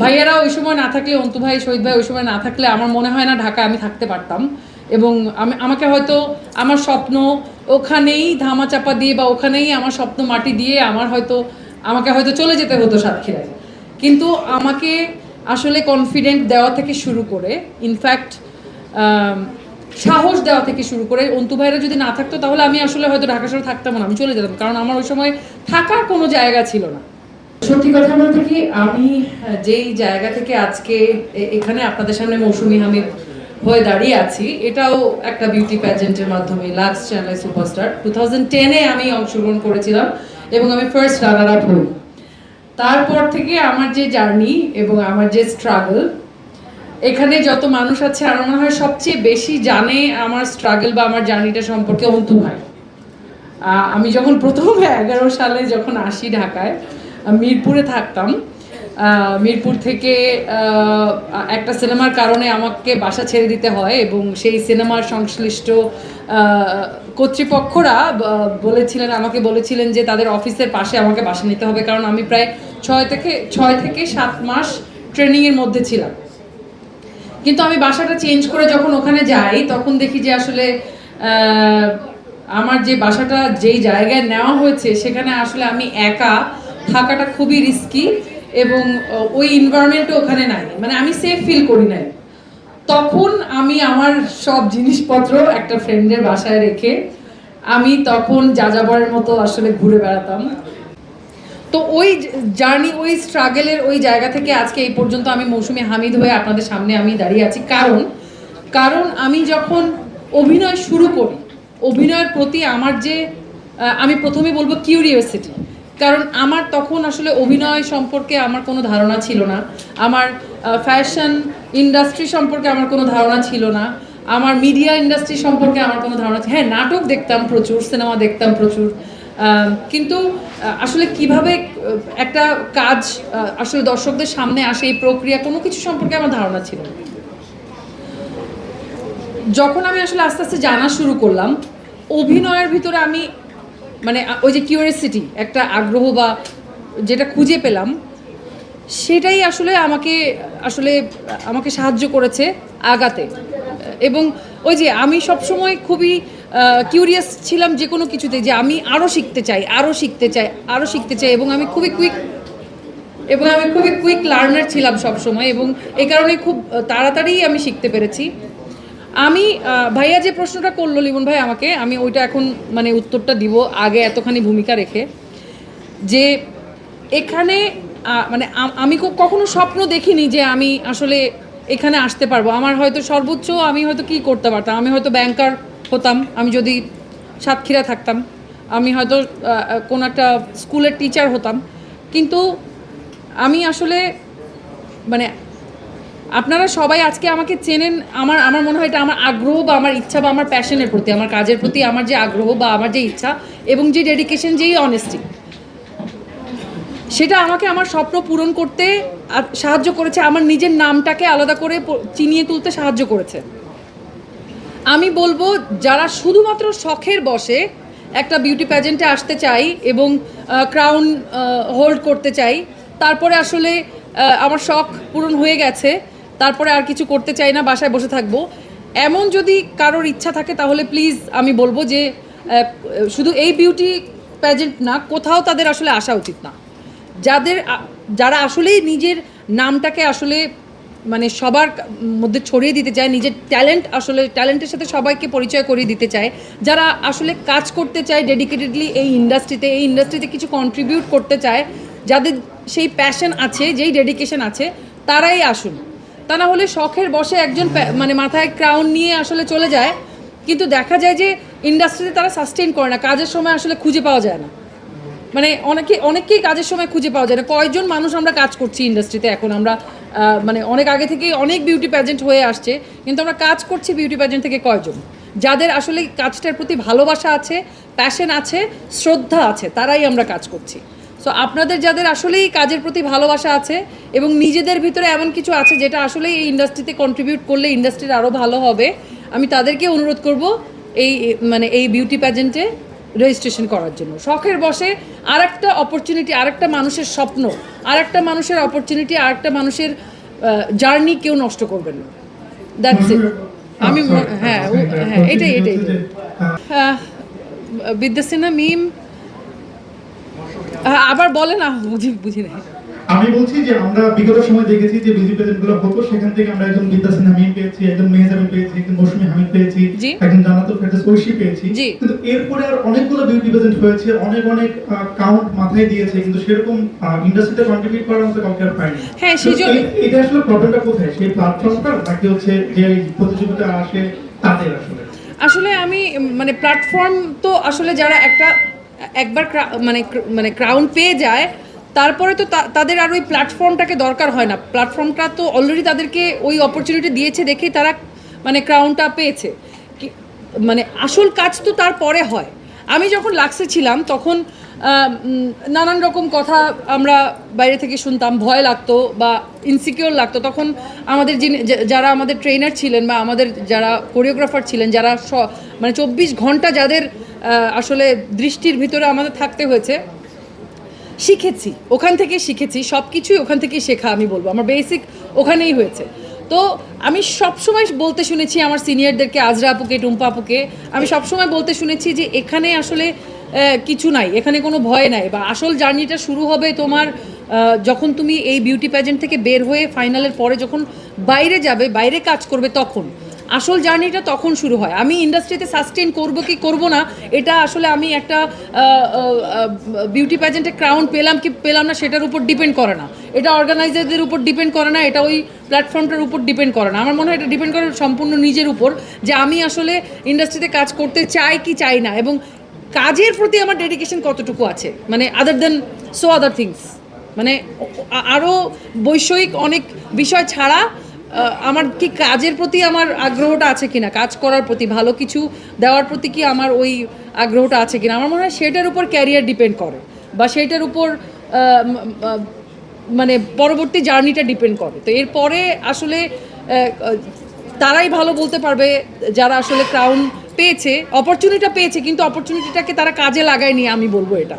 ভাইয়ারা ওই সময় না থাকলে, অন্তু ভাই, শহীদ ভাই, ওই সময় না থাকলে আমার মনে হয় না ঢাকা আমি থাকতে পারতাম। এবং আমি, আমাকে হয়তো আমার স্বপ্ন ওখানেই ধামা চাপা দিয়ে বা ওখানেই আমার স্বপ্ন মাটি দিয়ে আমার হয়তো, আমাকে হয়তো চলে যেতে হতো সাতক্ষীরায়। কিন্তু আমাকে আসলে কনফিডেন্ট দেওয়া থেকে শুরু করে ইনফ্যাক্ট সাহস দেওয়া থেকে শুরু করে, অন্তু ভাইরা যদি না থাকতো, তাহলে আমি আসলে হয়তো ঢাকা শহরে থাকতাম না, আমি চলে যেতাম। কারণ আমার ওই সময় থাকার কোনো জায়গা ছিল না। সত্যি কথা বলতে কি, আমি যেই জায়গা থেকে আজকে এখানে আপনাদের সামনে মৌসুমি হামিদ হয়ে দাঁড়িয়ে আছি, এটাও একটা বিউটি প্যাজেন্টের মাধ্যমে Lux channel superstar two thousand টেনে আমি অংশগ্রহণ করেছিলাম এবং আমি ফার্স্ট রানার আপ হই। তারপর থেকে আমার যে জার্নি এবং আমার যে স্ট্রাগল এখানে যত মানুষ আছে, আমার মনে হয় সবচেয়ে বেশি জানে আমার স্ট্রাগল বা আমার জার্নিটা সম্পর্কে অন্তু ভাই। আমি যখন প্রথম এগারো সালে যখন আসি ঢাকায় মিরপুরে থাকতাম। মিরপুর থেকে একটা সিনেমার কারণে আমাকে বাসা ছেড়ে দিতে হয় এবং সেই সিনেমার সংশ্লিষ্ট কর্তৃপক্ষরা বলেছিলেন, আমাকে বলেছিলেন যে তাদের অফিসের পাশে আমাকে বাসা নিতে হবে কারণ আমি প্রায় ছয় থেকে ছয় থেকে সাত মাস ট্রেনিংয়ের মধ্যে ছিলাম। কিন্তু আমি বাসাটা চেঞ্জ করে যখন ওখানে যাই, তখন দেখি যে আসলে আমার যে বাসাটা যেই জায়গায় নেওয়া হয়েছে, সেখানে আসলে আমি একা থাকাটা খুবই রিস্কি এবং ওই এনভায়রনমেন্টও ওখানে নাই। মানে আমি সেফ ফিল করি নাই। তখন আমি আমার সব জিনিসপত্র একটা ফ্রেন্ডের বাসায় রেখে আমি তখন যাযাবরের মতো আসলে ঘুরে বেড়াতাম। তো ওই জার্নি ওই স্ট্রাগলের ওই জায়গা থেকে আজকে এই পর্যন্ত আমি মৌসুমী হামিদ হয়ে আপনাদের সামনে আমি দাঁড়িয়ে আছি। কারণ কারণ আমি যখন অভিনয় শুরু করি, অভিনয়ের প্রতি আমার যে আমি প্রথমে বলব কিউরিওসিটি কারণ আমার তখন আসলে অভিনয় সম্পর্কে আমার কোনো ধারণা ছিল না। আমার ফ্যাশন ইন্ডাস্ট্রি সম্পর্কে আমার কোনো ধারণা ছিল না। আমার মিডিয়া ইন্ডাস্ট্রি সম্পর্কে আমার কোনো ধারণা হ্যাঁ নাটক দেখতাম প্রচুর সিনেমা দেখতাম প্রচুর। কিন্তু আসলে কীভাবে একটা কাজ আসলে দর্শকদের সামনে আসে এই প্রক্রিয়া, কোনো কিছু সম্পর্কে আমার ধারণা ছিল না। যখন আমি আসলে আস্তে আস্তে জানা শুরু করলাম, অভিনয়ের ভিতরে আমি মানে ওই যে কিউরিয়াসিটি একটা আগ্রহ বা যেটা খুঁজে পেলাম, সেটাই আসলে আমাকে আসলে, আমাকে সাহায্য করেছে আগাতে। এবং ওই যে আমি সবসময় খুবই কিউরিয়াস ছিলাম যে কোনো কিছুতে, যে আমি আরও শিখতে চাই আরও শিখতে চাই আরও শিখতে চাই, এবং আমি খুবই কুইক এবং আমি খুবই কুইক লার্নার ছিলাম সব সময় এবং এই কারণে খুব তাড়াতাড়ি আমি শিখতে পেরেছি। আমি ভাইয়া যে প্রশ্নটা করল লিমন ভাই আমাকে, আমি ওইটা এখন মানে উত্তরটা দিব আগে এতখানি ভূমিকা রেখে, যে এখানে মানে আমি কখনো স্বপ্ন দেখিনি যে আমি আসলে এখানে আসতে পারব। আমার হয়তো সর্বোচ্চ আমি হয়তো কি করতে পারতাম? আমি হয়তো ব্যাংকার হতাম, আমি যদি সাতক্ষীরা থাকতাম, আমি হয়তো কোনো একটা স্কুলের টিচার হতাম। কিন্তু আমি আসলে মানে আপনারা সবাই আজকে আমাকে চেনেন, আমার আমার মনে হয় এটা আমার আগ্রহ বা আমার ইচ্ছা বা আমার প্যাশনের প্রতি, আমার কাজের প্রতি, আমার যে আগ্রহ বা আমার যে ইচ্ছা এবং যে ডেডিকেশন যেই অনেস্টি সেটা আমাকে আমার স্বপ্ন পূরণ করতে সাহায্য করেছে, আমার নিজের নামটাকে আলাদা করে চিনিয়ে তুলতে সাহায্য করেছে। আমি বলব, যারা শুধুমাত্র শখের বসে একটা বিউটি প্যাজেন্টে আসতে চাই এবং ক্রাউন হোল্ড করতে চাই, তারপরে আসলে আমার শখ পূরণ হয়ে গেছে তারপরে আর কিছু করতে চাই না, বাসায় বসে থাকব। এমন যদি কারোর ইচ্ছা থাকে, তাহলে প্লিজ আমি বলব যে শুধু এই বিউটি প্যাজেন্ট না, কোথাও তাদের আসলে আসা উচিত না। যাদের যারা আসলেই নিজের নামটাকে আসলে মানে সবার মধ্যে ছড়িয়ে দিতে চায়, নিজের ট্যালেন্ট আসলে ট্যালেন্টের সাথে সবাইকে পরিচয় করিয়ে দিতে চায়, যারা আসলে কাজ করতে চায় ডেডিকেটেডলি এই ইন্ডাস্ট্রিতে এই ইন্ডাস্ট্রিতে কিছু কন্ট্রিবিউট করতে চায়, যাদের সেই প্যাশন আছে, যেই ডেডিকেশন আছে, তারাই আসুন। তা না হলে শখের বসে একজন মানে মাথায় ক্রাউন নিয়ে আসলে চলে যায়। কিন্তু দেখা যায় যে ইন্ডাস্ট্রিতে তারা সাস্টেন করে না, কাজের সময় আসলে খুঁজে পাওয়া যায় না। মানে অনেকে, অনেককেই কাজের সময় খুঁজে পাওয়া যায় না। কয়জন মানুষ আমরা কাজ করছি ইন্ডাস্ট্রিতে এখন। আমরা মানে অনেক আগে থেকেই অনেক বিউটি প্যাজেন্ট হয়ে আসছে, কিন্তু আমরা কাজ করছি বিউটি প্যাজেন্ট থেকে কয়জন যাদের আসলে কাজটার প্রতি ভালোবাসা আছে প্যাশন আছে, শ্রদ্ধা আছে, তারাই আমরা কাজ করছি। সো আপনাদের যাদের আসলেই কাজের প্রতি ভালোবাসা আছে এবং নিজেদের ভিতরে এমন কিছু আছে যেটা আসলেই এই ইন্ডাস্ট্রিতে কন্ট্রিবিউট করলে ইন্ডাস্ট্রির আরও ভালো হবে আমি তাদেরকে অনুরোধ করব এই মানে এই বিউটি প্যাজেন্টে রেজিস্ট্রেশন করার জন্য। শখের বসে আর একটা অপরচুনিটি আর একটা মানুষের স্বপ্ন আর একটা মানুষের অপরচুনিটি আর একটা মানুষের জার্নি কেউ নষ্ট করবেন না। দ্যাটস ইট আমি হ্যাঁ হ্যাঁ এটাই এটাই। বিদ্যাসিনা মিম আবার বলে না বুঝি বুঝি নাই। আমি বলছি যে আমরা বিগত সময় দেখেছি যে বিউটি প্রেজেন্টগুলো হতো সেখান থেকে আমরা একজন বিদ্যা সিনহা মিম পেয়েছি একজন মেহজাবিন পেয়েছি একজন মৌসুমী হামিদ পেয়েছি একজন জান্নাতুল ফেরদৌস ঐশী পেয়েছি। কিন্তু এরপরে আর অনেকগুলো বিউটি প্রেজেন্ট হয়েছে অনেক অনেক কাউন্ট মাথায় দিয়েছে কিন্তু সেরকম ইন্ডাস্ট্রিতে কন্ট্রিবিউট করার মতো কাউকে আর পাইনি। হ্যাঁ, সেজন্য- এই- এটা আসলে প্রবলেমটা কোথায়? সেই প্ল্যাটফর্মটা নাকি হচ্ছে যে প্রতিযোগিতা আসে তাদের আসলে? আসলে আমি মানে প্ল্যাটফর্ম তো আসলে যারা একটা একবার মানে মানে ক্রাউন পেয়ে যায়, তারপরে তো তাদের আর ওই প্ল্যাটফর্মটাকে দরকার হয় না। প্ল্যাটফর্মটা তো অলরেডি তাদেরকে ওই অপরচুনিটি দিয়েছে দেখেই তারা মানে ক্রাউনটা পেয়েছে। মানে আসল কাজ তো তারপরে হয়। আমি যখন লাক্সে ছিলাম, তখন নানান রকম কথা আমরা বাইরে থেকে শুনতাম, ভয় লাগতো বা ইনসিকিওর লাগতো। তখন আমাদের যিনি যারা আমাদের ট্রেনার ছিলেন বা আমাদের যারা কোরিওগ্রাফার ছিলেন, যারা মানে চব্বিশ ঘণ্টা যাদের আসলে দৃষ্টির ভিতরে আমাদের থাকতে হয়েছে। শিখেছি, ওখান থেকে শিখেছি সব কিছুই ওখান থেকেই শেখা আমি বলব, আমার বেসিক ওখানেই হয়েছে। তো আমি সবসময় বলতে শুনেছি আমার সিনিয়রদেরকে আজরা আপুকে, টুম্পা আপুকে, আমি সবসময় বলতে শুনেছি যে এখানে আসলে কিছু নাই, এখানে কোনো ভয় নাই বা আসল জার্নিটা শুরু হবে তোমার যখন তুমি এই বিউটি প্যাজেন্ট থেকে বের হয়ে ফাইনালের পরে যখন বাইরে যাবে, বাইরে কাজ করবে তখন। আসল জার্নিটা তখন শুরু হয়। আমি ইন্ডাস্ট্রিতে সাস্টেন করব কি করব না, এটা আসলে আমি একটা বিউটি প্যাজেন্টে ক্রাউন পেলাম কি পেলাম না সেটার উপর ডিপেন্ড করে না। এটা অর্গানাইজারদের উপর ডিপেন্ড করে না, এটা ওই প্ল্যাটফর্মটার উপর ডিপেন্ড করে না। আমার মনে হয় এটা ডিপেন্ড করে সম্পূর্ণ নিজের উপর যে আমি আসলে ইন্ডাস্ট্রিতে কাজ করতে চাই কি চাই না এবং কাজের প্রতি আমার ডেডিকেশন কতটুকু আছে? মানে আদার দেন সো আদার থিংস মানে আরও বৈষয়িক অনেক বিষয় ছাড়া আমার কি কাজের প্রতি আমার আগ্রহটা আছে কিনা? কাজ করার প্রতি, ভালো কিছু দেওয়ার প্রতি কি আমার ওই আগ্রহটা আছে কিনা? আমার মনে হয় সেটার উপর ক্যারিয়ার ডিপেন্ড করে বা সেটার উপর মানে পরবর্তী জার্নিটা ডিপেন্ড করে। তো এরপরে আসলে তারাই ভালো বলতে পারবে, যারা আসলে ক্রাউন পেয়েছে অপরচুনিটিটা পেয়েছে, কিন্তু অপরচুনিটিটাকে তারা কাজে লাগায়নি, আমি বলব এটা।